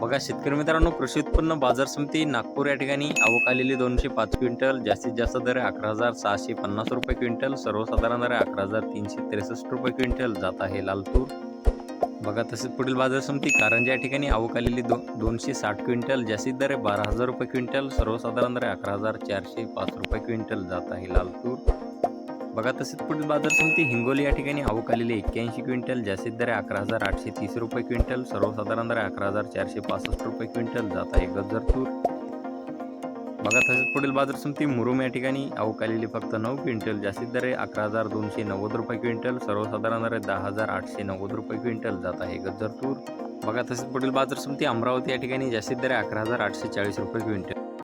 बघा शेतकरी मित्रांनो कृषी उत्पन्न बाजार समिती नागपूर या ठिकाणी आवक आलेली दोनशे पाच क्विंटल जास्तीत जास्त दर अकरा हजार सहाशे पन्नास रुपये क्विंटल सर्वसाधारण दर अकरा हजार तीनशे त्रेसष्ट रुपये क्विंटल जात आहे लालतूर. बघा तसेच पुढील बाजार समिती कारंजा या ठिकाणी आवक आलेली दो दोनशे साठ क्विंटल जास्तीत दर आहे बारा हजार रुपये क्विंटल सर्वसाधारण दर अकरा हजार चारशे पाच रुपये क्विंटल जात आहे लालतूर. बघा तसेच पुढील बाजार समिती हिंगोली या ठिकाणी आवक आलेली एक्क्याऐंशी क्विंटल जास्तीत दर अकरा हजार आठशे तीस रुपये क्विंटल सर्वसाधारण दर अकरा हजार चारशे पासष्ट रुपये क्विंटल जात आहे गज्जर तूर. बघा तसेच पुढील बाजार समिती मुरुम या ठिकाणी आवक आलेली फक्त नऊ क्विंटल जास्तीत दर अकरा हजार दोनशे नव्वद रुपये क्विंटल सर्वसाधारण दर दहा हजार आठशे नव्वद रुपये क्विंटल जात आहे गज्जर तूर. बघा तसेच पुढील बाजार समिती अमरावती या ठिकाणी जास्तीत दर अकरा हजार आठशे चाळीस रुपये क्विंटल.